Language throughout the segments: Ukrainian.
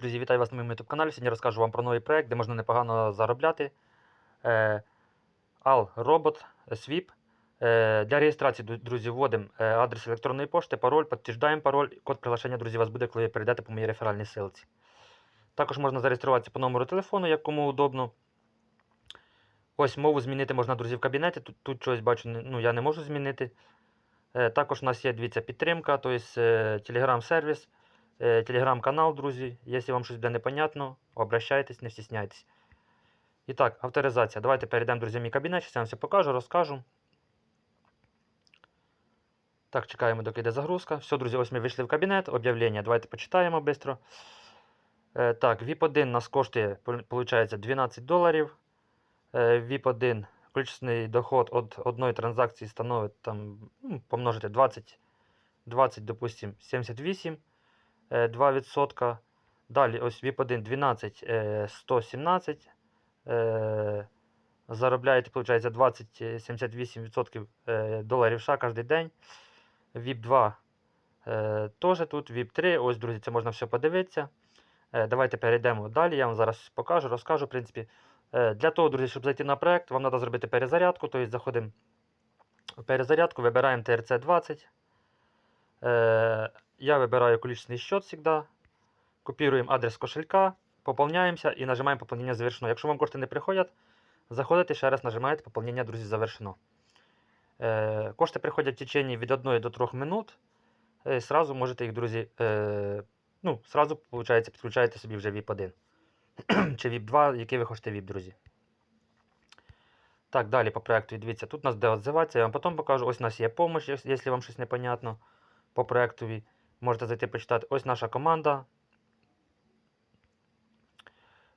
Друзі, вітаю вас на моєму YouTube каналі. Сьогодні розкажу вам про новий проект, де можна непогано заробляти. Е, Al Robot Sweep. Е, Для реєстрації, друзі, вводимо е, адрес електронної пошти, пароль, підтверждаємо пароль. Код приглашення, друзі, вас буде, коли ви перейдете по моїй реферальній ссылці. Також можна зареєструватися по номеру телефону, як кому удобно. Ось мову змінити можна, друзі, в кабінеті. Тут, тут щось бачу, ну, я не можу змінити. Е, Також у нас є дивіться, підтримка, тобто телеграм-сервіс. Е, телеграм-канал, друзі. Якщо вам щось буде непонятно, обращайтесь, не стісняйтесь. І так, авторизація. Давайте перейдемо, друзі, в мій кабінет. Зараз я вам все покажу, розкажу. Так, чекаємо, доки йде загрузка. Все, друзі, ось ми вийшли в кабінет. Об'явлення. Давайте почитаємо швидко. Е, так, VIP1 нас коштує, виходить, 12 доларів. Е, VIP1 включений доход від одної транзакції становить там, ну, помножити 20, 20, допустим, 78. Е, 2%. Далі ось VIP1 12 е, 117. Е, Заробляєте, виходить, 20 е, 78% е, доларів США кожен день. VIP 2 е, теж тут, VIP 3. Ось, друзі, це можна все подивитися. Е, Давайте перейдемо далі. Я вам зараз покажу, розкажу. В принципі, Е, для того, друзі, щоб зайти на проект, вам треба зробити перезарядку. Тобто заходимо в перезарядку, вибираємо TRC20. Е, Я вибираю количественный счет всегда. Копіруємо адрес кошелька, поповняємося і нажимаємо поповнення завершено. Якщо вам кошти не приходять, заходите ще раз нажимаєте поповнення, друзі, завершено. Е, Кошти приходять в течение від 1 до 3 минут. І сразу можете їх, друзі, е, ну, сразу, виходить, підключаєте собі вже VIP1 чи VIP2, який ви хочете VIP, друзі. Так, далі по проекту. Дивіться, тут у нас буде відзиватися, я вам потім покажу. Ось у нас є якщо- якщо вам щось непонятно по проектові. Можете зайти почитати. Ось наша команда.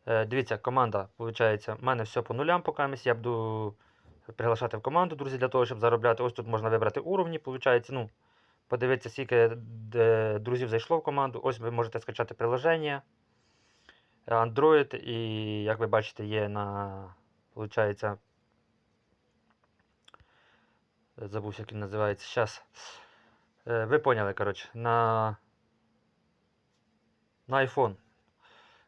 Е, дивіться, команда, виходить, в мене все по нулям поки Я буду приглашати в команду, друзі, для того, щоб заробляти. Ось тут можна вибрати уровні, виходить, ну, подивитися, скільки друзів зайшло в команду. Ось ви можете скачати приложення. Android, і, як ви бачите, є на, виходить, забувся, як він називається. Зараз. Ви поняли, коротше, на, на iPhone.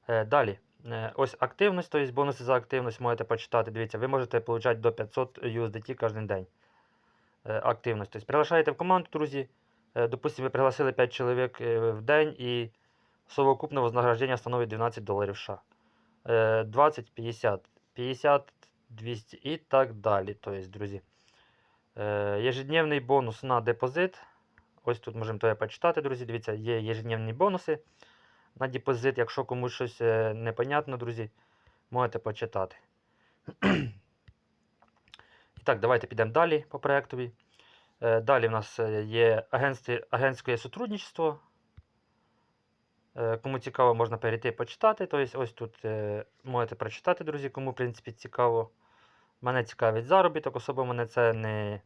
Е, Далі. Е, Ось активність, тобто бонуси за активність можете почитати. Дивіться, ви можете отримати до 500 USDT кожен день. Е, Активність. Тобто приглашаєте в команду, друзі. Е, Допустимо, ви пригласили 5 чоловік е, в день і совокупне вознаграждення становить 12 доларів США. Е, 20, 50, 50, 200 і так далі. Тобто, друзі. Е, Ежедневний бонус на депозит. Ось тут можемо то почитати, друзі. Дивіться, є ежедневні бонуси на депозит. Якщо комусь щось е, непонятно, друзі, можете почитати. І так, давайте підемо далі по проєктові. Е, Далі в нас е, є агентське сотрудничество. Кому цікаво, можна перейти почитати. Тобто, ось тут можете прочитати, друзі, кому в принципі цікаво. Мене цікавить заробіток, особо мене це не,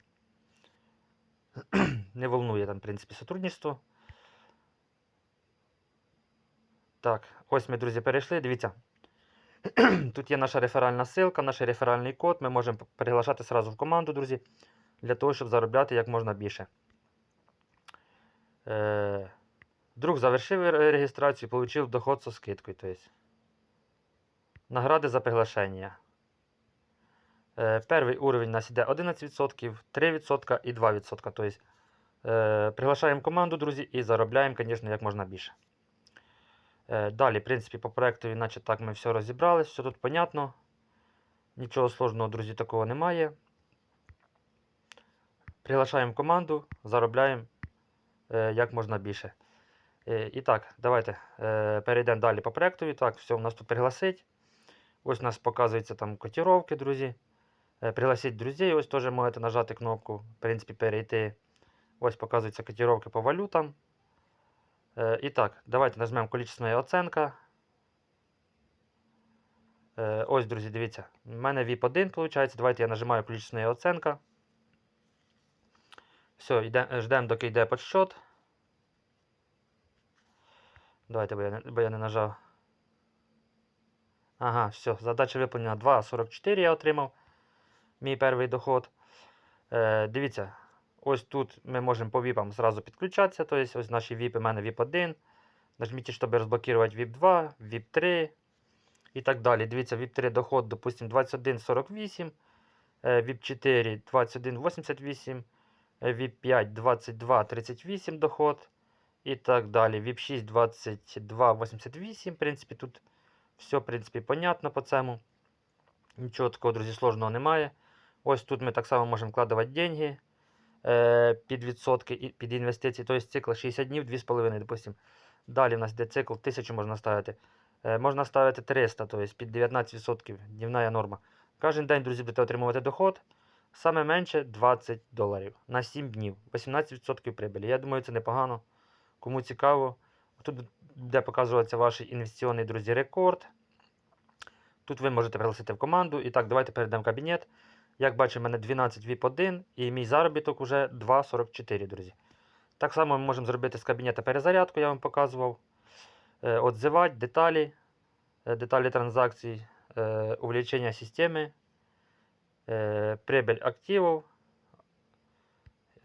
не волнує там, в принципі, сотрудничество. Так, ось ми, друзі, перейшли. Дивіться. Тут є наша реферальна ссылка, наш реферальний код. Ми можемо приглашати сразу в команду, друзі, для того, щоб заробляти як можна більше. Е, Друг завершив ре- реєстрацію, отримав доход со скидкою. Тобто. Награди за приглашення. Е, Перший уровень у нас іде 11%, 3% і 2%. Тобто, е, приглашаємо команду, друзі, і заробляємо, звісно, як можна більше. Е, Далі, в принципі, по проекту, наче так ми все розібрали, все тут понятно. Нічого сложного, друзі, такого немає. Приглашаємо команду, заробляємо е, як можна більше. І так, давайте перейдемо далі по проекту. Так, все, у нас тут пригласить. Ось у нас показуються там котировки, друзі. Пригласіть друзей, ось теж можете нажати кнопку, в принципі, перейти. Ось показуються котировки по валютам. Е, І так, давайте нажмемо количественна оценка. Е, Ось, друзі, дивіться. У мене VIP 1, виходить. Давайте я нажимаю количественна оценка. Все, ждемо, доки йде подсчет. Давайте, бо я, бо я не нажав. Ага, все, задача виповнена 2,44 я отримав. Мій перший доход. Е, дивіться, ось тут ми можемо по віпам зразу підключатися. Тобто ось наші віпи, у мене VIP 1. Нажміть, щоб розблокувати VIP 2, VIP 3 і так далі. Дивіться, VIP 3 доход, допустим, 21,48, е, VIP 4 21,88, е, VIP 5 22,38 доход і так далі. VIP 6 22,88. В принципі, тут все, в принципі, понятно по цьому. Нічого такого, друзі, сложного немає. Ось тут ми так само можемо вкладувати деньги під відсотки під інвестиції. Тобто цикл 60 днів, 2,5, допустим. Далі у нас йде цикл 1000 можна ставити. Е, можна ставити 300, тобто під 19% днівна норма. Кожен день, друзі, будете отримувати доход. Саме менше 20 доларів на 7 днів, 18% прибилі. Я думаю, це непогано. Кому цікаво, тут буде показуватися ваш інвестиційний, друзі, рекорд. Тут ви можете пригласити в команду. І так, давайте перейдемо в кабінет. Як бачимо, мене 12 VIP 1 і мій заробіток уже 2,44, друзі. Так само ми можемо зробити з кабінета перезарядку, я вам показував. Е, Отзивати, деталі, е, деталі транзакцій, е, увеличення системи, е, прибыль активів.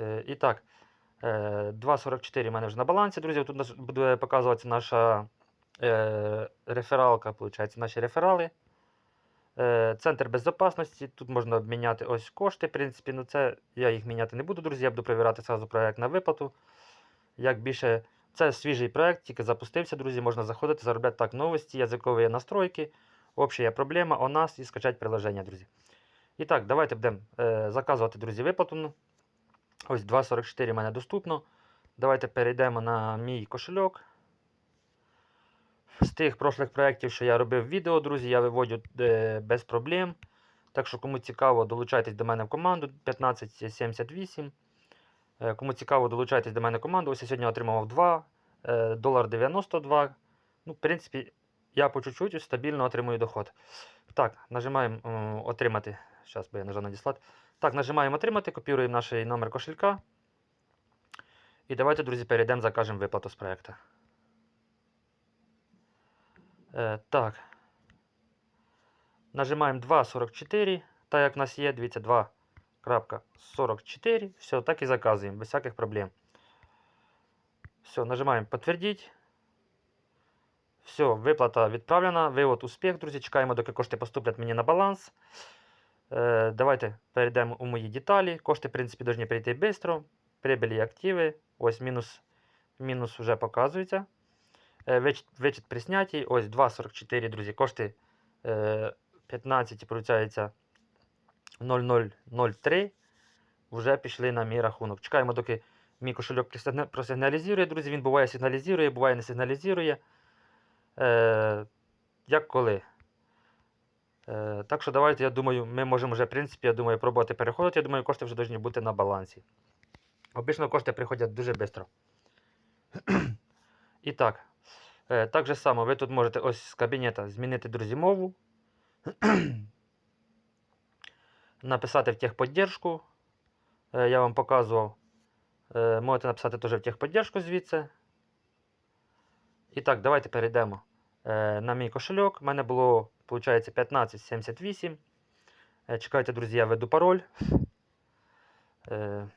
Е, І так, е, 2,44 у мене вже на балансі, друзі. Тут буде показуватися наша е, рефералка, виходить, наші реферали. Е, Центр безпечності. Тут можна обміняти ось кошти. В принципі, ну це я їх міняти не буду, друзі. Я буду перевіряти сразу проект на виплату. Як більше, це свіжий проект, тільки запустився, друзі. Можна заходити, заробляти так новості, язикові настройки, обща проблема у нас і скачати приложення, друзі. І так, давайте будемо е, заказувати, друзі, виплату. Ось 2,44 в мене доступно. Давайте перейдемо на мій кошельок. З тих прошлих проєктів, що я робив відео, друзі, я виводю е, без проблем. Так що, кому цікаво, долучайтесь до мене в команду 1578. Е, кому цікаво, долучайтесь до мене в команду. Ось я сьогодні отримав 2, е, долар 92. Ну, в принципі, я по чуть-чуть стабільно отримую доход. Так, нажимаємо отримати. Зараз би я нажав надіслати. Так, нажимаємо отримати, копіруємо наш номер кошелька. І давайте, друзі, перейдемо, закажемо виплату з проєкту. Е, так. Нажимаємо 2.44. Так як в нас є, дивіться, 2.44. Все, так і заказуємо, без всяких проблем. Все, нажимаємо підтвердити. Все, виплата відправлена. Вивод успіх, друзі. Чекаємо, доки кошти поступлять мені на баланс. Е, давайте перейдемо у мої деталі. Кошти, в принципі, повинні прийти швидко. Прибилі і активи. Ось мінус, мінус вже показується. Е, вичет при снятті. Ось 2,44, друзі. Кошти е, 15, виходить, 0003. Вже пішли на мій рахунок. Чекаємо, доки мій кошельок просигналізує, друзі. Він буває сигналізує, буває не сигналізує. Е, як коли. Е, так що давайте, я думаю, ми можемо вже, в принципі, я думаю, пробувати переходити. Я думаю, кошти вже повинні бути на балансі. Обично кошти приходять дуже швидко. І так. Е, так же само, ви тут можете ось з кабінета змінити, друзі, мову. написати в техподдержку. Е, я вам показував. Е, можете написати теж в техподдержку звідси. І так, давайте перейдемо на мій кошельок. У мене було, виходить, 1578. Е, чекайте, друзі, я веду пароль. Е,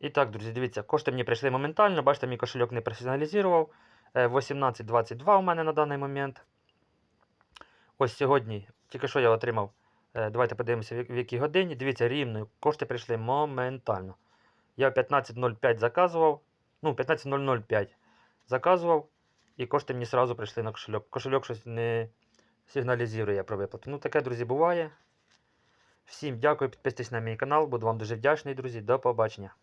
І так, друзі, дивіться, кошти мені прийшли моментально. Бачите, мій кошельок не персоналізував. Е, 18.22 у мене на даний момент. Ось сьогодні, тільки що я отримав. Е, Давайте подивимося, в якій годині. Дивіться, рівно, кошти прийшли моментально. Я в 15.05 заказував. Ну, 15.005 заказував, і кошти мені одразу прийшли на кошельок. Кошельок щось не сигналізує про виплату. Ну, таке, друзі, буває. Всім дякую, підписуйтесь на мій канал, буду вам дуже вдячний, друзі. До побачення.